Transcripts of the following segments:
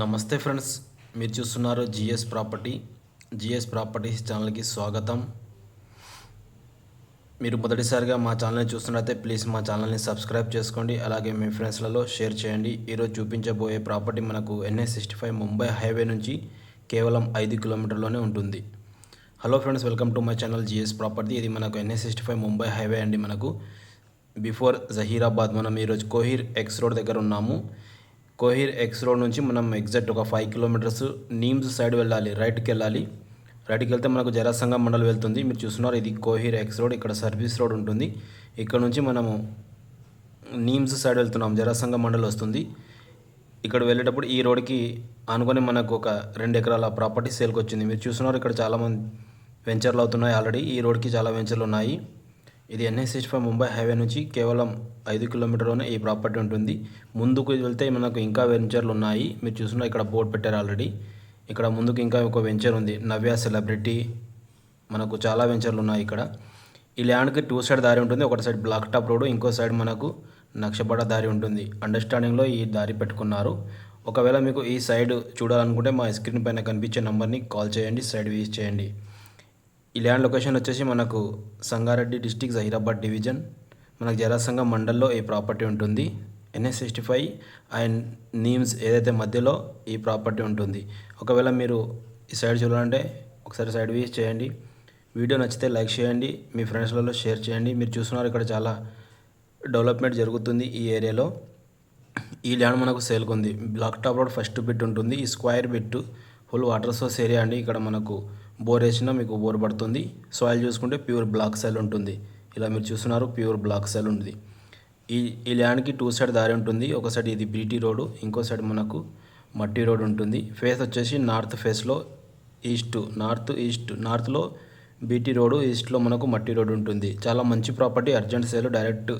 నమస్తే ఫ్రెండ్స్ మీరు చూస్తున్నారు జిఎస్ ప్రాపర్టీ. జిఎస్ ప్రాపర్టీస్ ఛానల్కి స్వాగతం. మీరు మొదటిసారిగా మా ఛానల్ని చూస్తున్నట్లయితే ప్లీజ్ మా ఛానల్ని సబ్స్క్రైబ్ చేసుకోండి. అలాగే మీ ఫ్రెండ్స్లలో షేర్ చేయండి. ఈరోజు చూపించబోయే ప్రాపర్టీ మనకు NS sixty five Mumbai highway నుంచి కేవలం ఐదు కిలోమీటర్లోనే ఉంటుంది. Hello friends welcome to my channel GS property. ఇది మనకు NS sixty five Mumbai highway అండి మనకు. బిఫోర్ జహీరాబాద్ మనం ఈరోజు కోహిర్ ఎక్స్ రోడ్ దగ్గర ఉన్నాము. కోహిర్ ఎక్స్ రోడ్ నుంచి మనం ఎగ్జాక్ట్ ఒక ఫైవ్ కిలోమీటర్స్ నీమ్స్ సైడ్ వెళ్ళాలి రైట్కి వెళ్ళాలి రైట్కి వెళ్తే మనకు జరాసంగ మండల్ వెళ్తుంది. మీరు చూస్తున్నారు ఇది కోహిర్ ఎక్స్ రోడ్ ఇక్కడ సర్వీస్ రోడ్ ఉంటుంది. ఇక్కడ నుంచి మనము నీమ్స్ సైడ్ వెళ్తున్నాం జరాసంగ మండల్ వస్తుంది. ఇక్కడ వెళ్ళేటప్పుడు ఈ రోడ్కి అనుకుని మనకు ఒక రెండు ఎకరాల ప్రాపర్టీ సేల్కి వచ్చింది మీరు చూస్తున్నారు ఇక్కడ చాలామంది వెంచర్లు అవుతున్నాయి ఆల్రెడీ ఈ రోడ్కి చాలా వెంచర్లు ఉన్నాయి. ఇది ఎన్ఎస్హెచ్ ఫైవ్ ముంబై హైవే నుంచి కేవలం ఐదు కిలోమీటర్లోనే ఈ ప్రాపర్టీ ఉంటుంది. ముందుకు వెళ్తే మనకు ఇంకా వెంచర్లు ఉన్నాయి. మీరు చూసిన ఇక్కడ బోర్డు పెట్టారు ఆల్రెడీ. ఇక్కడ ముందుకు ఇంకా ఒక వెంచర్ ఉంది. నవ్య సెలబ్రిటీ మనకు చాలా వెంచర్లు ఉన్నాయి ఇక్కడ. ఈ ల్యాండ్కి టూ సైడ్ దారి ఉంటుంది. ఒక సైడ్ బ్లాక్ టాప్ రోడ్ ఇంకో సైడ్ మనకు నక్షబడ దారి ఉంటుంది. అండర్స్టాండింగ్లో ఈ దారి పెట్టుకున్నారు. ఒకవేళ మీకు ఈ సైడ్ చూడాలనుకుంటే మా స్క్రీన్ పైన కనిపించే నెంబర్ని కాల్ చేయండి. సైడ్ విజిట్ చేయండి. ఈ ల్యాండ్ లొకేషన్ వచ్చేసి మనకు సంగారెడ్డి డిస్టిక్ జహీరాబాద్ డివిజన్. మనకు జరాసంగ మండల్లో ఈ ప్రాపర్టీ ఉంటుంది. NS sixty five and NIMZ ఏదైతే మధ్యలో ఈ ప్రాపర్టీ ఉంటుంది. ఒకవేళ మీరు ఈ సైడ్ చూడాలంటే ఒకసారి సైడ్ వీస్ చేయండి. వీడియో నచ్చితే లైక్ చేయండి. మీ ఫ్రెండ్స్లలో షేర్ చేయండి. మీరు చూస్తున్నారు ఇక్కడ చాలా డెవలప్మెంట్ జరుగుతుంది ఈ ఏరియాలో. ఈ ల్యాండ్ మనకు సేల్కుంది black top road first bit ఉంటుంది. ఈ square bit full water source area అండి. ఇక్కడ మనకు బోర్ వేసినా మీకు బోర్ పడుతుంది. సాయిల్ చూసుకుంటే ప్యూర్ బ్లాక్ సైల్ ఉంటుంది. ఇలా మీరు చూస్తున్నారు ప్యూర్ బ్లాక్ సైల్ ఉంది. ఈ ఈ ల్యాండ్కి టూ సైడ్ దారి ఉంటుంది. ఒక సైడ్ ఇది బీటీ రోడ్ ఇంకో సైడ్ మనకు మట్టి రోడ్ ఉంటుంది. ఫేస్ వచ్చేసి నార్త్ ఫేస్లో ఈస్ట్ నార్త్ ఈస్ట్ నార్త్లో బీటీ రోడ్ ఈస్ట్లో మనకు మట్టి రోడ్ ఉంటుంది. చాలా మంచి ప్రాపర్టీ అర్జెంట్ సేల్ డైరెక్ట్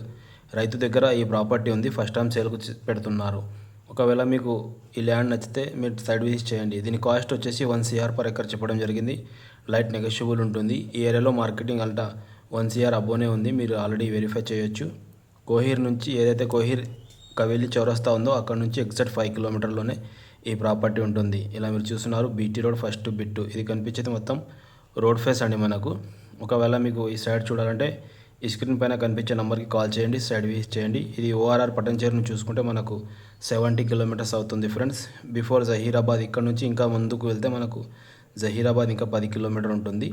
రైతు దగ్గర ఈ ప్రాపర్టీ ఉంది. ఫస్ట్ టైం సేల్కు పెడుతున్నారు. ఒకవేళ మీకు ఈ ల్యాండ్ నచ్చితే మీరు సైడ్ విజిట్ చేయండి. దీని కాస్ట్ వచ్చేసి వన్ సిఆర్ పర్ ఎకర్ చెప్పడం జరిగింది. లైట్ నెగోషియబుల్ ఉంటుంది. ఈ ఏరియాలో మార్కెటింగ్ అంతా వన్ సిఆర్ అబ్బోనే ఉంది. మీరు ఆల్రెడీ వెరిఫై చేయొచ్చు. కోహిర్ నుంచి ఏదైతే కోహిర్ కవేలి చౌరస్తా ఉందో అక్కడ నుంచి ఎగ్జాక్ట్ ఫైవ్ కిలోమీటర్లోనే ఈ ప్రాపర్టీ ఉంటుంది. ఇలా మీరు చూస్తున్నారు. BT road first bit. ఇది కనిపించేది మొత్తం రోడ్ ఫేస్ అండి మనకు. ఒకవేళ మీకు ఈ సైడ్ చూడాలంటే ఈ స్క్రీన్ పైన కనిపించే నెంబర్కి కాల్ చేయండి సైడ్ వీస్ చేయండి. ఇది ఓఆర్ఆర్ పట్టణచేరును చూసుకుంటే మనకు సెవెంటీ కిలోమీటర్స్ అవుతుంది ఫ్రెండ్స్. బిఫోర్ జహీరాబాద్ ఇక్కడ నుంచి ఇంకా ముందుకు వెళ్తే మనకు జహీరాబాద్ ఇంకా పది కిలోమీటర్ ఉంటుంది.